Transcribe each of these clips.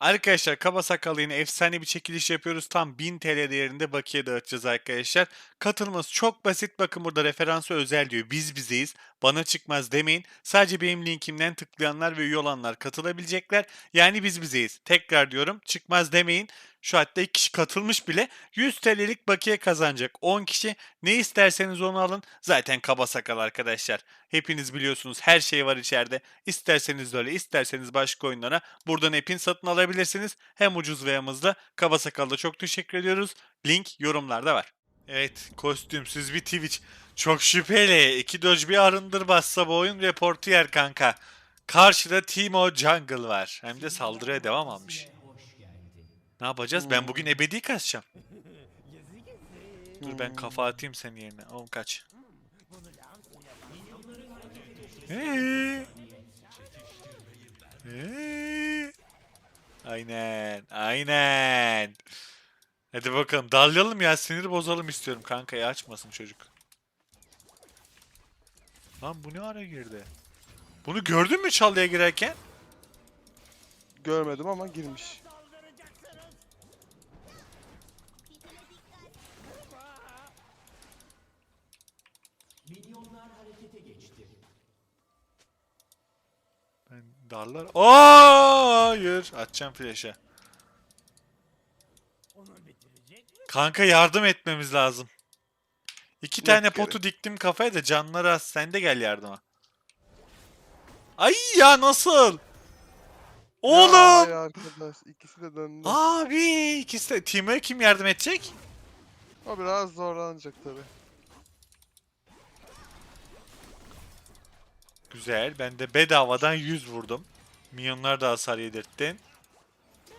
Arkadaşlar Kaba Sakallı yine efsane bir çekiliş yapıyoruz. Tam 1000 TL değerinde bakiye dağıtacağız arkadaşlar. Katılması çok basit. Bakın burada referansı özel diyor. Biz bizeyiz. Bana çıkmaz demeyin. Sadece benim linkimden tıklayanlar ve üye olanlar katılabilecekler. Yani biz bizeyiz. Tekrar diyorum çıkmaz demeyin. Şu hatta 2 kişi katılmış bile 100 TL'lik bakiye kazanacak. 10 kişi ne isterseniz onu alın. Zaten kaba sakal arkadaşlar. Hepiniz biliyorsunuz her şey var içeride. İsterseniz öyle isterseniz başka oyunlara buradan hepin satın alabilirsiniz. Hem ucuz ve hem hızlı. Kaba sakalda çok teşekkür ediyoruz. Link yorumlarda var. Evet kostümsüz bir Twitch. Çok şüpheli. İki doj bir arındır bassa bu oyun reportu yer kanka. Karşıda Timo Jungle var. Hem de saldırıya devam almış. Ne yapacağız? Ben bugün ebedi kaçacağım. Dur ben kafa atayım senin yerine. Oğlum kaç. Ee? Ee? Aynen. Aynen. Hadi bakalım dallayalım ya sinir bozalım istiyorum kankayı açmasın çocuk. Lan bu ne ara girdi? Bunu gördün mü çalıya girerken? Görmedim ama girmiş. Ben darlar. Aa, hayır. Atacağım flash'e. Kanka yardım etmemiz lazım. İki Yok tane gerek. potu diktim kafaya da canları az. Sen de gel yardıma. Ay ya nasıl? Ya, Oğlum! hay arkadaş ikisi de döndü. Abi ikisi de. Team'e kim yardım edecek? O biraz zorlanacak tabi. Güzel. Ben de bedavadan 100 vurdum. Milyonlar da hasar yedirttin.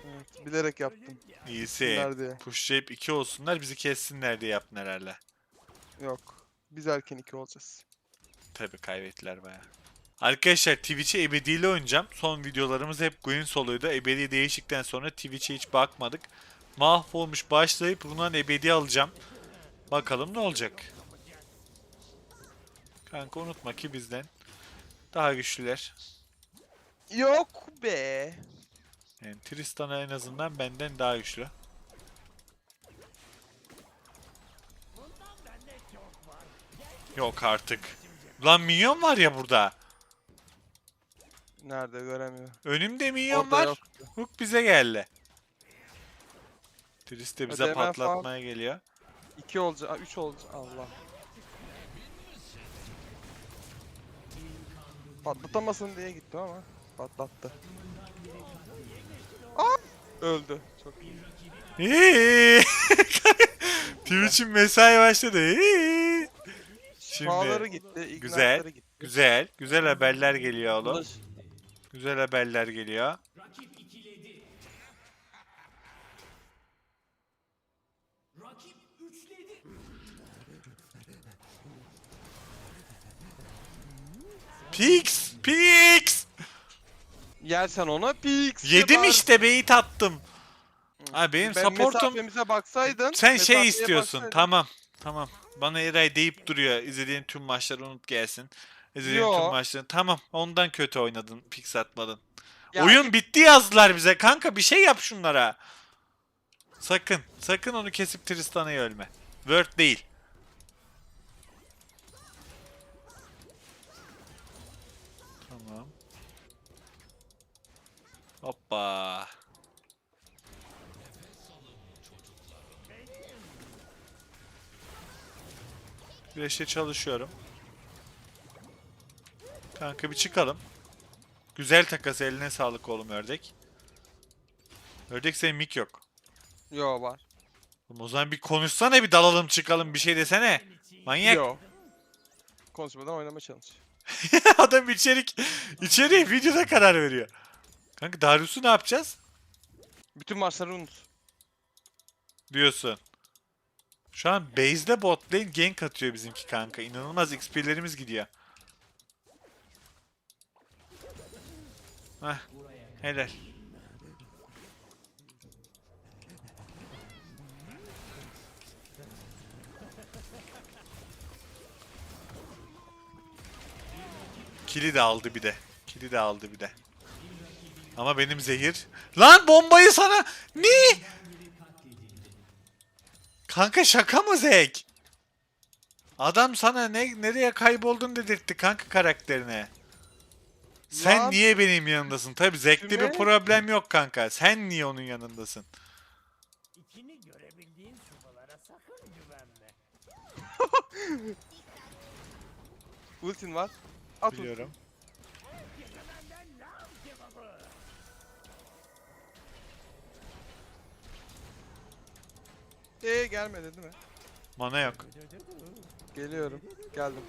Evet, bilerek yaptım. İyisi. Bunlar diye. Pushlayıp 2 olsunlar bizi kessinler diye yaptın herhalde. Yok. Biz erken iki olacağız. Tabii kaybettiler baya. Arkadaşlar Twitch'e ebediyle oynayacağım. Son videolarımız hep Gwyn soluydu. Ebedi değişikten sonra Twitch'e hiç bakmadık. Mahvolmuş başlayıp bundan ebedi alacağım. Bakalım ne olacak. Kanka unutma ki bizden daha güçlüler. Yok be. Yani Tristan'a en azından benden daha güçlü. Yok artık. Lan minyon var ya burada. Nerede göremiyor. Önümde minyon Orada var. yok. Hook bize geldi. Tris de bize hemen patlatmaya geliyor. İki olacak. Aa, Üç olacak. Allah. Patlatamasın diye gittim ama patlattı. Aa! Öldü. Çok iyi. Twitch'in mesai başladı. Şifaları gitti. güzel. ignite'ları gitti. Güzel. Güzel haberler geliyor oğlum. Güzel haberler geliyor. Pix! Pix! Yersen ona pix. Yedim işte beyit attım. Abi benim Ben supportum mesafemize baksaydın. sen mesafeye şey istiyorsun. baksaydın. Tamam. Tamam. Bana Eray deyip duruyor. İzlediğin tüm maçları unut gelsin. İzlediğin tüm Yo. maçları. Tamam. Ondan kötü oynadın. Pix atmadın. Ya Oyun bitti yazdılar bize. Kanka bir şey yap şunlara. Sakın. Sakın onu kesip Tristana'yı ölme. Word değil. Hoppa. Güneşte çalışıyorum. Kanka bir çıkalım. Güzel takas eline sağlık oğlum ördek. Ördek senin mik yok. Yo var. Oğlum o zaman bir konuşsana bir dalalım çıkalım bir şey desene. Manyak. Yo. Konuşmadan oynama çalış. Adam içerik içeriği videoda karar veriyor. Kanka Darius'u ne yapacağız? Bütün maçları unut. Diyorsun. Şu an base'de bot lane gank atıyor bizimki kanka. İnanılmaz XP'lerimiz gidiyor. Heh. Helal. Kili de aldı bir de. Kili de aldı bir de. Ama benim zehir. Lan bombayı sana. Ne? Kanka şaka mı Zek? Adam sana ne nereye kayboldun dedirtti kanka karakterine. Sen Lan. niye benim yanındasın? Tabi Zek'te bir problem yok kanka. Sen niye onun yanındasın? İçini görebildiğin sıvılara sakın güvenme. Ultin var. At. Biliyorum. Ee gelmedi değil mi? Mana yok. Geliyorum. Geldim.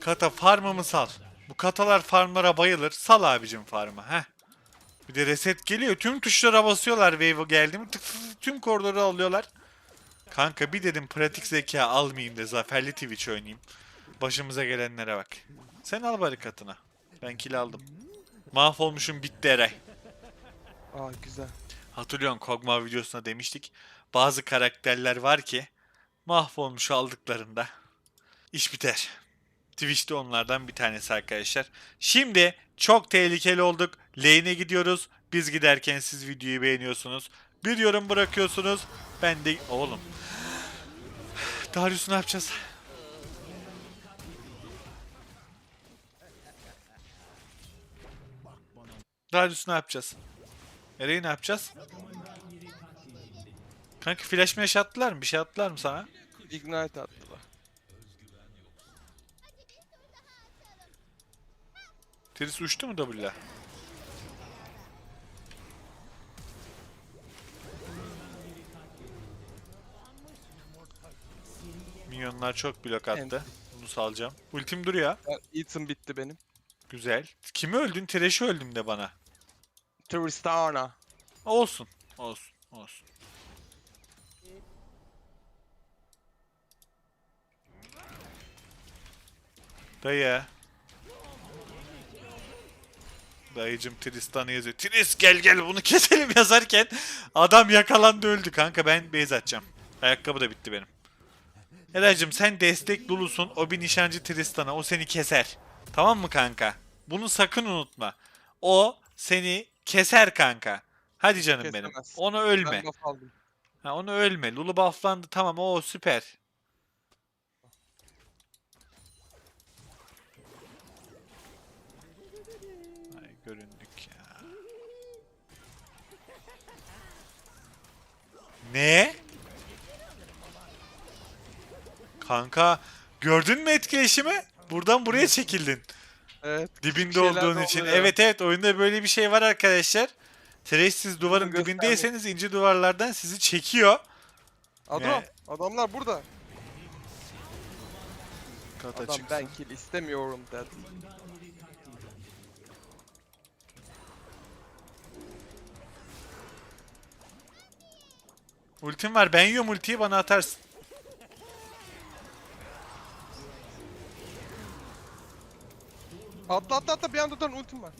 Kata farmımı sal. Bu katalar farmlara bayılır. Sal abicim farmı. Heh. Bir de reset geliyor. Tüm tuşlara basıyorlar wave geldi mi tık tık tüm koridoru alıyorlar. Kanka bir dedim pratik zeka almayayım da zaferli Twitch oynayayım. Başımıza gelenlere bak. Sen al bari katına. Ben kill aldım. Mahvolmuşum bitti Eray. Aa güzel. Hatırlıyorsun Kog'Maw videosunda demiştik. Bazı karakterler var ki mahvolmuş aldıklarında iş biter. Twitch'te onlardan bir tanesi arkadaşlar. Şimdi çok tehlikeli olduk. Lane'e gidiyoruz. Biz giderken siz videoyu beğeniyorsunuz. Bir yorum bırakıyorsunuz. Ben de... Oğlum. Darius ne yapacağız? Darius ne yapacağız? Ereği ne yapacağız? Kanka flash mesh attılar mı? Bir şey attılar mı sana? Ignite attılar. Teris uçtu mu W'la? Minyonlar çok blok attı. Bunu salacağım. Ultim duruyor. Ya, Ethan bitti benim. Güzel. Kimi öldün? Thresh'i öldüm de bana. Tristana. Olsun. Olsun. Olsun. Dayı. Dayıcım Tristan'ı yazıyor. Tris gel gel bunu keselim yazarken adam yakalandı öldü kanka ben base atacağım. Ayakkabı da bitti benim. Eraycım sen destek dolusun o bir nişancı Tristan'a o seni keser. Tamam mı kanka? Bunu sakın unutma. O seni keser kanka. Hadi canım benim. Kesemez. Onu ölme. Ha, onu ölme. Lulu bufflandı tamam o süper. Ay göründük ya. Ne? Kanka gördün mü etkileşimi? Buradan buraya çekildin. Evet. Dibinde olduğun için. oluyor. Evet evet oyunda böyle bir şey var arkadaşlar. Trashsiz duvarın Bunu dibindeyseniz ince duvarlardan sizi çekiyor. Adam. Yani- Adamlar burada. Kata Adam çıksın. ben kill istemiyorum dedi. Ultim var. Ben yiyorum ultiyi bana atarsın. Atla atla atla bir anda dön ultim var.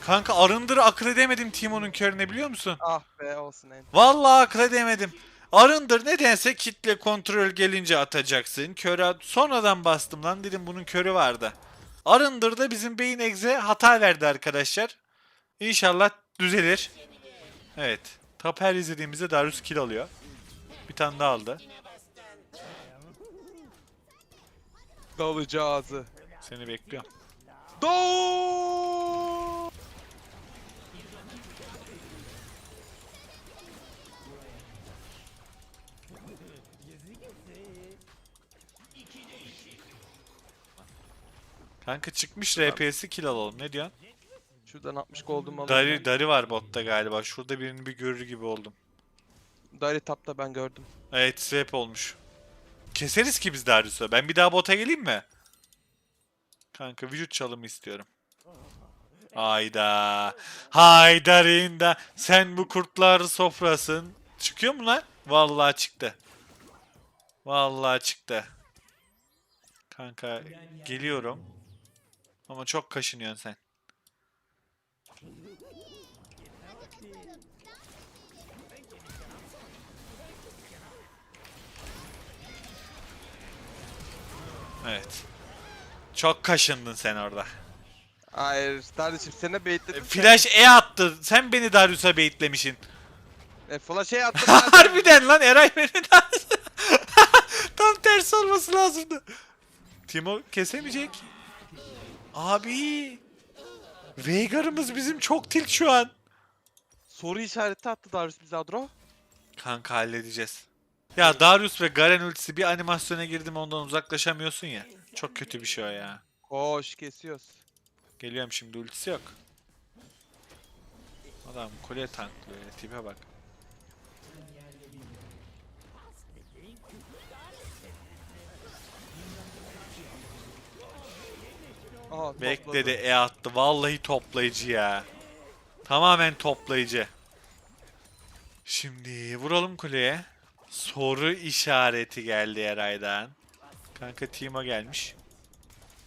Kanka arındır akıl edemedim Timon'un körüne biliyor musun? Ah be olsun en. Vallahi akıl edemedim. Arındır nedense kitle kontrol gelince atacaksın. Köre sonradan bastım lan dedim bunun körü vardı. Arındır da bizim beyin egze hata verdi arkadaşlar. İnşallah düzelir. Evet. Top her izlediğimizde Darius kill alıyor. Bir tane daha aldı. Dalıcağızı. Seni bekliyorum. Do. Kanka çıkmış RP'si kill alalım. Ne diyorsun? Şuradan 60 gold'um alayım. Dari, Dari var botta galiba. Şurada birini bir görür gibi oldum. Dari tapta ben gördüm. Evet swap olmuş. Keseriz ki biz Darius'u. Ben bir daha bota geleyim mi? Kanka vücut çalımı istiyorum. Hayda. Haydarinda. Sen bu kurtlar sofrasın. Çıkıyor mu lan? Vallahi çıktı. Vallahi çıktı. Kanka geliyorum. Ama çok kaşınıyorsun sen. Evet. Çok kaşındın sen orada. Hayır kardeşim seni E, baitledim. Flash E attı. Sen beni Darius'a baitlemişsin. E, flash şey attım. Harbiden lan Eray beni Darius'a. Tam tersi olması lazımdı. Timo kesemeyecek. Abi. Veigar'ımız bizim çok tilt şu an. Soru işareti attı Darius bize Adro. Kanka halledeceğiz. Ya Darius ve Garen ultisi bir animasyona girdim ondan uzaklaşamıyorsun ya. Çok kötü bir şey o ya. Koş kesiyoruz. Geliyorum şimdi ultisi yok. Adam kule tanklıyor ya tipe bak. Aha Bekledi E attı. Vallahi toplayıcı ya. Tamamen toplayıcı. Şimdi vuralım kuleye. Soru işareti geldi Eray'dan. Kanka Timo gelmiş.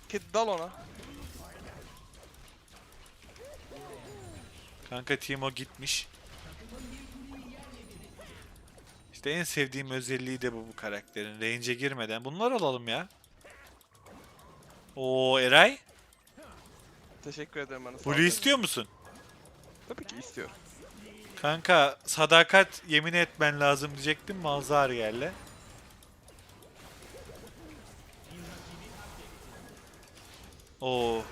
Kid dal ona. Kanka Timo gitmiş. İşte en sevdiğim özelliği de bu bu karakterin. Range'e girmeden. Bunlar alalım ya. Oo Eray. Teşekkür ederim bana. Blue istiyor musun? Tabii ki istiyorum. Kanka sadakat yemin etmen lazım diyecektim. Malzar geldi. Oo.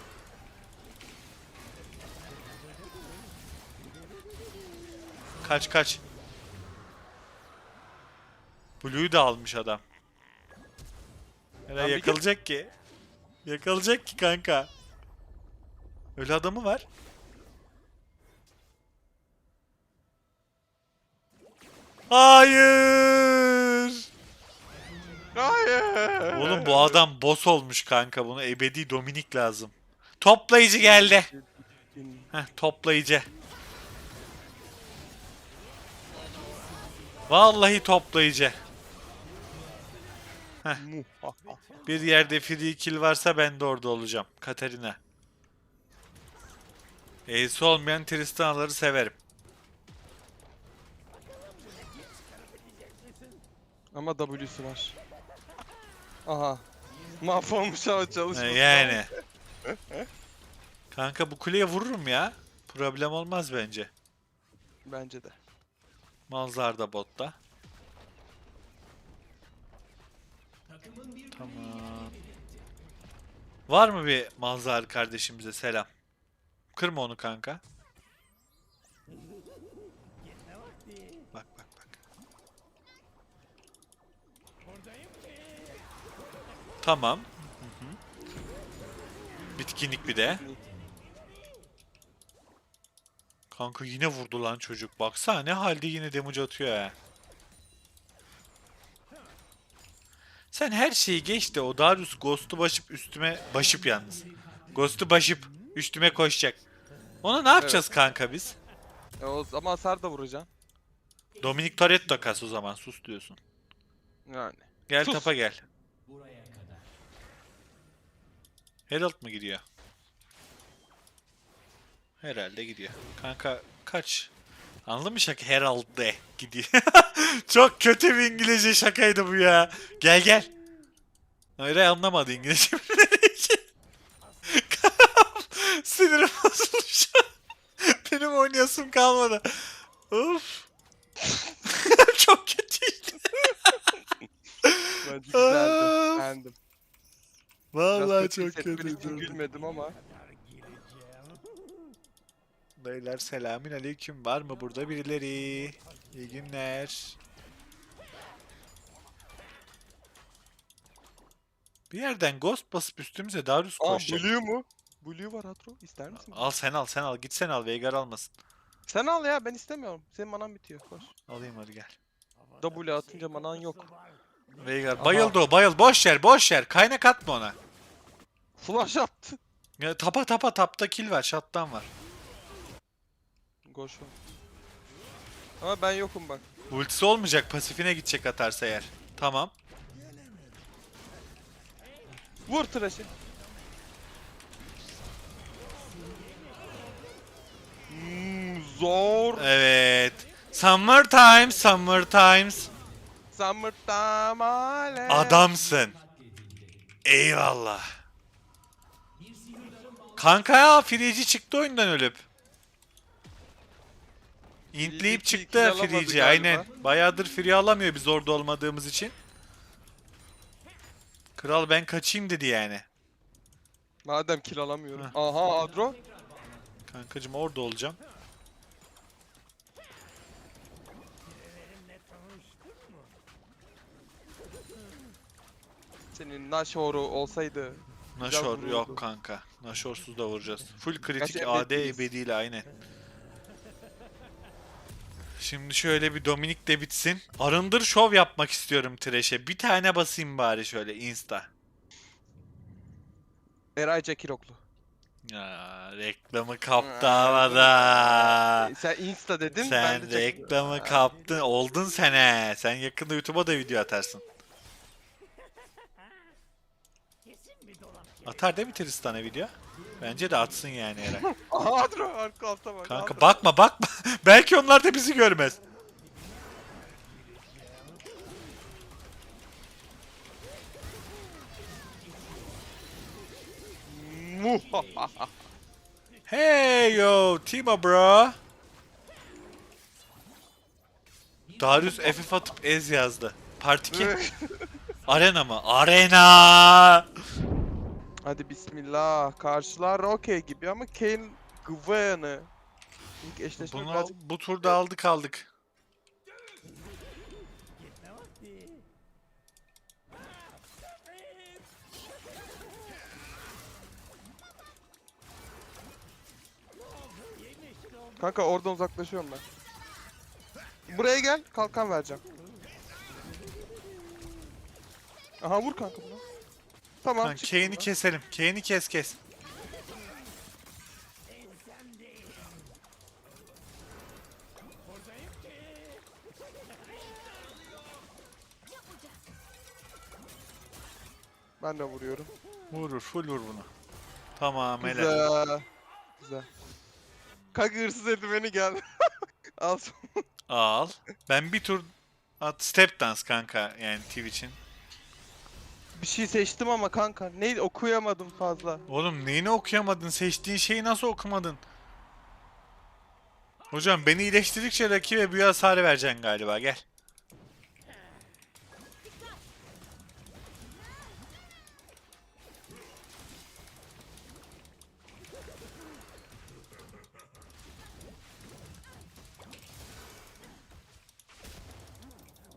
Kaç kaç. Blue'yu da almış adam. Hele yakılacak ki. Yakılacak ki kanka. Öyle adamı var. Hayır. Hayır. Oğlum bu adam boss olmuş kanka. Bunu ebedi Dominik lazım. Toplayıcı geldi. Heh, toplayıcı. Vallahi toplayıcı. Bir yerde free kill varsa ben de orada olacağım. Katarina. Ace olmayan Tristana'ları severim. Ama W'su var. Aha. Mahvolmuş ama çalışmadı. yani. Kanka bu kuleye vururum ya. Problem olmaz bence. Bence de. Malzar da botta. Tamam. Var mı bir Malzar kardeşimize selam? Kırma onu kanka. Bak bak bak. Tamam. Hı hı. Bitkinlik bir de. Kanka yine vurdu lan çocuk. Baksana ne halde yine damage atıyor ya. Sen her şeyi geç de o Darius Ghost'u başıp üstüme başıp yalnız. Ghost'u başıp üstüme koşacak. Ona ne yapacağız kanka biz? E, o, ama hasar da vuracaksın. Dominic Toretto kas o zaman sus diyorsun. Yani. Gel Sus. tapa gel. Herald mı gidiyor? Herhalde gidiyor. Kanka kaç? Anladın mı şaka? Herald de gidiyor. Çok kötü bir İngilizce şakaydı bu ya. Gel gel. Hayır anlamadı İngilizce. Sinirim bozuldu şu an. Benim oynayasım kalmadı. Of. Çok kötüydü. Bence güzeldi. Beğendim. Vallahi çok kötüydü. Gülmedim ama. Beyler selamün aleyküm. Var mı burada birileri? İyi günler. Bir yerden ghost basıp üstümüze Darius Aa koşacak. Blue mu? Blue var Atro. İster misin? Al sen al sen al. Git sen al. Veigar almasın. Sen al ya ben istemiyorum. Senin manan bitiyor. Koş. Alayım hadi gel. W atınca manan yok. Veigar bayıldı o bayıl. Boş yer boş yer. Kaynak atma ona. Flash attı. Ya, tapa tapa tapta kill var. Shot'tan var. Koş o. Ama ben yokum bak. Ultisi olmayacak. Pasifine gidecek atarsa eğer. Tamam. Vur trash'i. Zor. Evet. Summer times, summer times. Summertime. Adamsın. Eyvallah. Kanka ya Firici çıktı oyundan ölüp. İntleyip Firici çıktı kill alamadı Firici galiba. aynen. Bayağıdır Free alamıyor biz orada olmadığımız için. Kral ben kaçayım dedi yani. Madem kill alamıyorum. Aha Adro. Kankacım orada olacağım. Senin Nashor'u olsaydı. Nashor vururdu. yok kanka. Nashorsuz da vuracağız. Full kritik Gerçi AD ebediyiz. ebediyle aynen. Şimdi şöyle bir Dominik de bitsin. Arındır şov yapmak istiyorum Thresh'e. Bir tane basayım bari şöyle insta. Eray Cekiroklu. Ya reklamı kaptı havada. E, Sen Insta dedin. ben Sen de Jack- reklamı kaptın. Oldun sen he. Sen yakında YouTube'a da video atarsın. Atar değil mi Tristan'a video? Bence de atsın yani Eray. Adro arka alta bak. Kanka Adro. bakma bakma. Belki onlar da bizi görmez. Muhahaha. Hey yo, Timo bro. Darius FF atıp ez yazdı. Part 2. Arena mı? Arena! Hadi bismillah. Karşılar okey gibi ama Kane Gwen'ı. İlk eşleşme Bunu birazcık bu turda aldık aldık. Kanka oradan uzaklaşıyorum ben. Buraya gel, kalkan vereceğim. Aha vur kanka bunu. Tamam. Lan çık Kane'i buradan. keselim. Kane'i kes kes. Ben de vuruyorum. Vurur, full vur bunu. Tamam helal. Güzel. Güzel. Kanka hırsız eldiveni gel. Al. Al. Ben bir tur at step dance kanka yani Twitch'in. Bir şey seçtim ama kanka. Neydi okuyamadım fazla. Oğlum neyini okuyamadın? Seçtiğin şeyi nasıl okumadın? Hocam beni iyileştirdikçe rakibe büyü hasarı vereceksin galiba gel.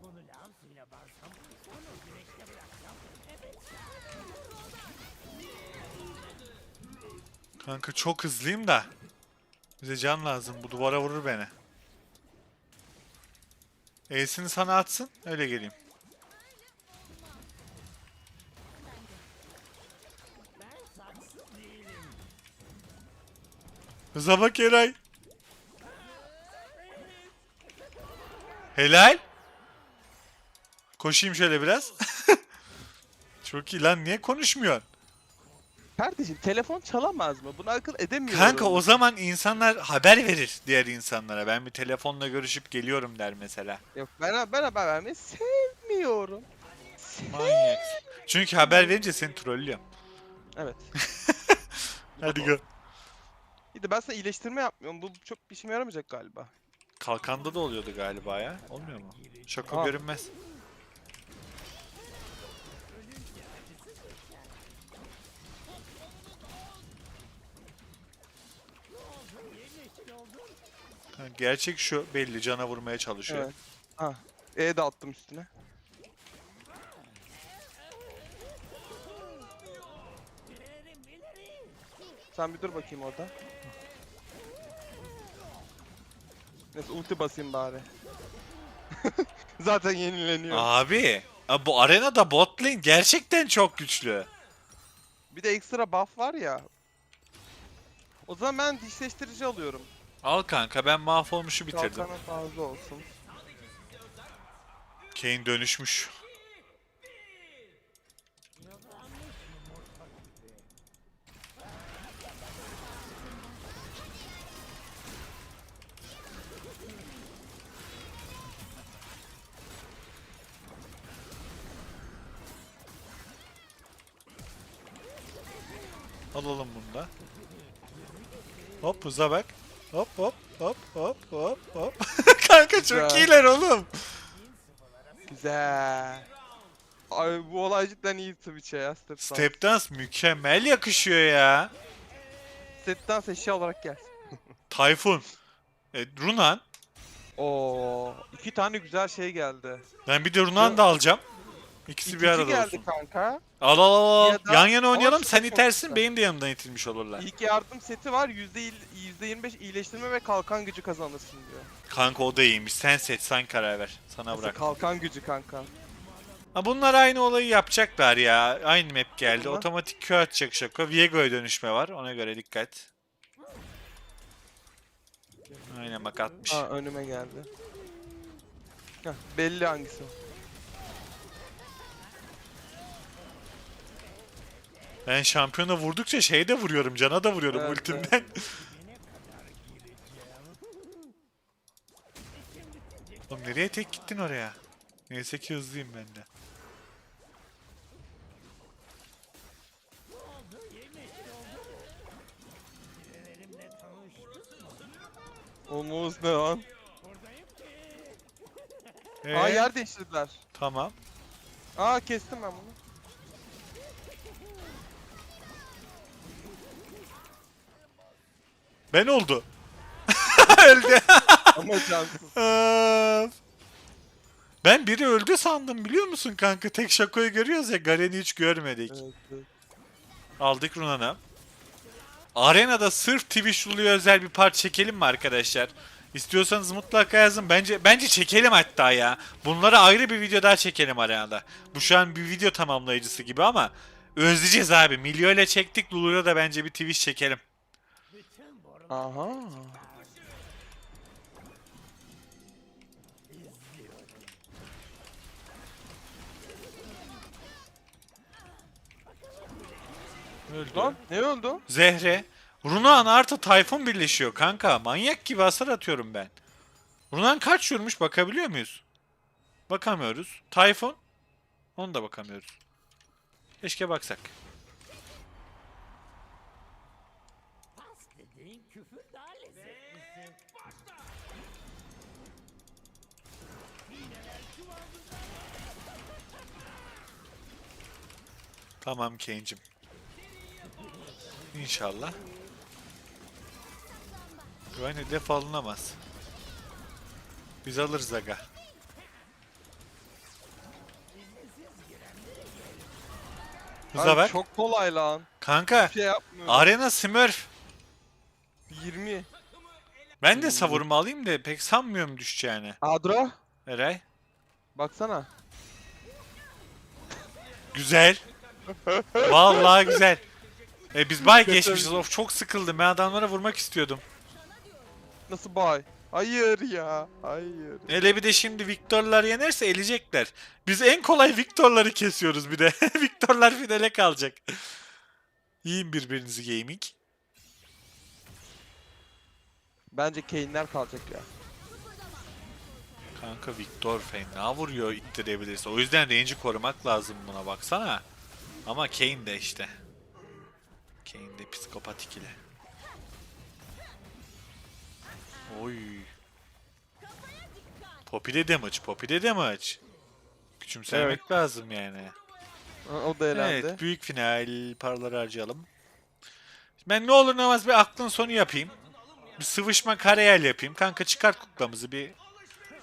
Bunu lav suyuna barsam, onu güneşte bıraksam. Kanka çok hızlıyım da. Bize can lazım. Bu duvara vurur beni. E'sini sana atsın. Öyle geleyim. Hıza bak Eray. Helal. Koşayım şöyle biraz. Çok iyi lan niye konuşmuyorsun? Kardeşim telefon çalamaz mı? Bunu akıl edemiyorum. Kanka o zaman insanlar haber verir diğer insanlara. Ben bir telefonla görüşüp geliyorum der mesela. Yok ben, ben haber vermeyi sevmiyorum. Manyak. Çünkü haber verince seni trollüyorum. Evet. Hadi gö. İyi de ben sana iyileştirme yapmıyorum. Bu çok işime yaramayacak galiba. Kalkanda da oluyordu galiba ya. Olmuyor mu? Şaka Aa. görünmez. Ha, Gerçek şu belli cana vurmaya çalışıyor. Evet. Ha. E de attım üstüne. Sen bir dur bakayım orada. Neyse ulti basayım bari. Zaten yenileniyor. Abi, bu arenada bot lane gerçekten çok güçlü. Bir de ekstra buff var ya. O zaman ben dişleştirici alıyorum. Al kanka ben mahvolmuşu bitirdim. Kalkanın fazla olsun. Kane dönüşmüş. Alalım bunu da. Hop hıza bak. Hop hop hop hop hop hop. Kanka çok Güzel. iyiler oğlum. Güzel. Ay bu olay cidden iyi Twitch'e ya. Step, Step. Step dance mükemmel yakışıyor ya. Step dance eşya olarak gelsin. Tayfun. E, Runan. Oo, iki tane güzel şey geldi. Ben bir de Runan da alacağım. İkisi bir İkinci arada geldi olsun. kanka. Al al al. Ya da- Yan yana oynayalım. Sen çok itersin güzel. benim de yanımdan itilmiş olurlar. İlk yardım seti var. Yüzde il- %25 iyileştirme ve kalkan gücü kazanırsın diyor. Kanka o da iyiymiş. Sen seç sen karar ver. Sana Nasıl bırak. kalkan gücü kanka. Ha bunlar aynı olayı yapacaklar ya. Aynı map geldi. Tamam. Otomatik Q atacak Şako. Viego'ya dönüşme var. Ona göre dikkat. Aynen bak atmış. Ha önüme geldi. Heh, belli hangisi. o. Ben şampiyona vurdukça şeye de vuruyorum. Cana da vuruyorum Evet, ultimden. Oğlum nereye tek gittin oraya? Neyse ki hızlıyım ben de. Mı? Omuz ne lan? Ee, Aa yer değiştirdiler. Tamam. Aa kestim ben bunu. Ben oldu. Öldü. Ama cansız. Öf. ben biri öldü sandım biliyor musun kanka? Tek Şako'yu görüyoruz ya Garen'i hiç görmedik. evet, evet. Aldık Runan'ı. Arenada sırf Twitch Lulu'ya özel bir part çekelim mi arkadaşlar? İstiyorsanız mutlaka yazın. Bence bence çekelim hatta ya. Bunları ayrı bir video daha çekelim arenada. Bu şu an bir video tamamlayıcısı gibi ama özleyeceğiz abi. Milyo ile çektik. Lulu'ya da bence bir Twitch çekelim. Aha. Öldü. Lan ne öldü? Zehre. Runan artı Tayfun birleşiyor kanka. Manyak gibi hasar atıyorum ben. Runan kaç vurmuş bakabiliyor muyuz? Bakamıyoruz. Tayfun? Onu da bakamıyoruz. Keşke baksak. Tamam Kane'cim. İnşallah. Güven hedef alınamaz. Biz alırız aga. Hıza ver. Çok kolay lan. Kanka. Şey. Arena Smurf. 20. Ben de savurma alayım da pek sanmıyorum düşeceğini. Adro. Eray. Baksana. Güzel. Vallahi güzel. E biz bay geçmişiz. Of çok sıkıldım. Ben adamlara vurmak istiyordum. Nasıl bay? Hayır ya. Hayır. Hele bir de şimdi Viktorlar yenerse elecekler. Biz en kolay Viktorları kesiyoruz bir de. Viktorlar finale kalacak. Yiyin birbirinizi gaming. Bence Kane'ler kalacak ya. Kanka Viktor fena vuruyor ittirebilirse. O yüzden range'i korumak lazım buna baksana. Ama Kane de işte. Kane de psikopat ikili. Oy. Poppy de damage, Poppy de damage. Küçümsemek lazım yani. O da elendi. Evet, büyük final paraları harcayalım. Ben ne olur ne olmaz bir aklın sonu yapayım. Bir sıvışma kareyel yapayım. Kanka çıkart kuklamızı bir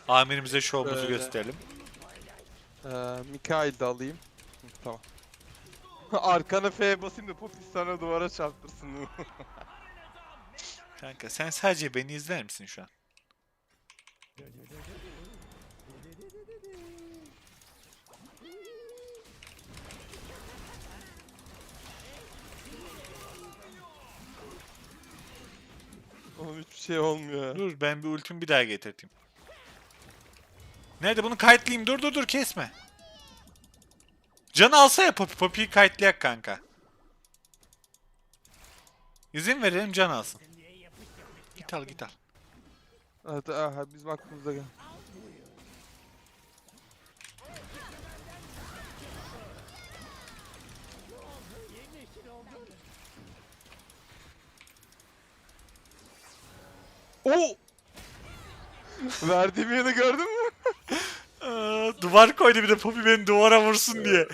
amirimize şovumuzu gösterelim. Ee, Mikail de alayım. Tamam. Arkana F basayım da Popis sana duvara çarptırsın. Kanka sen sadece beni izler misin şu an? Oğlum hiçbir şey olmuyor. ya. Dur ben bir ultimi bir daha getirteyim. Nerede bunu kayıtlayayım? Dur dur dur kesme. Canı alsa ya Poppy. Poppy'yi kayıtlayak kanka. İzin verelim can alsın. Git al git al. Evet aha bizim aklımıza gel. Oo! Verdiğim yeri gördün mü? Aa, duvar koydu bir de Poppy beni duvara vursun diye.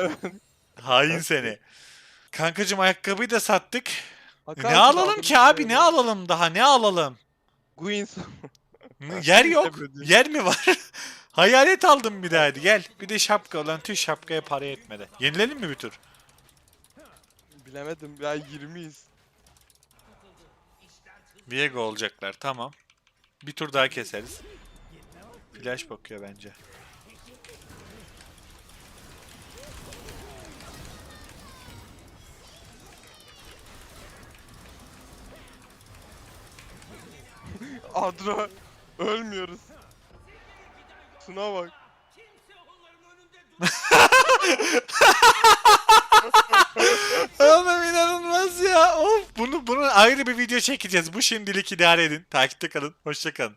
Hain seni. Kankacım ayakkabıyı da sattık. Hakan ne alalım ki abi ne alalım daha ne alalım? Queens. Yer yok. Yer mi var? Hayalet aldım bir daha hadi gel. Bir de şapka olan tüy şapkaya para yetmedi. Yenilelim mi bir tur? Bilemedim ya 20'yiz. Viego olacaklar tamam. Bir tur daha keseriz. Flash bakıyor bence. Adro ölmüyoruz. Şuna bak. Oğlum inanılmaz ya. Of bunu bunu ayrı bir video çekeceğiz. Bu şimdilik idare edin. Takipte kalın. Hoşça kalın.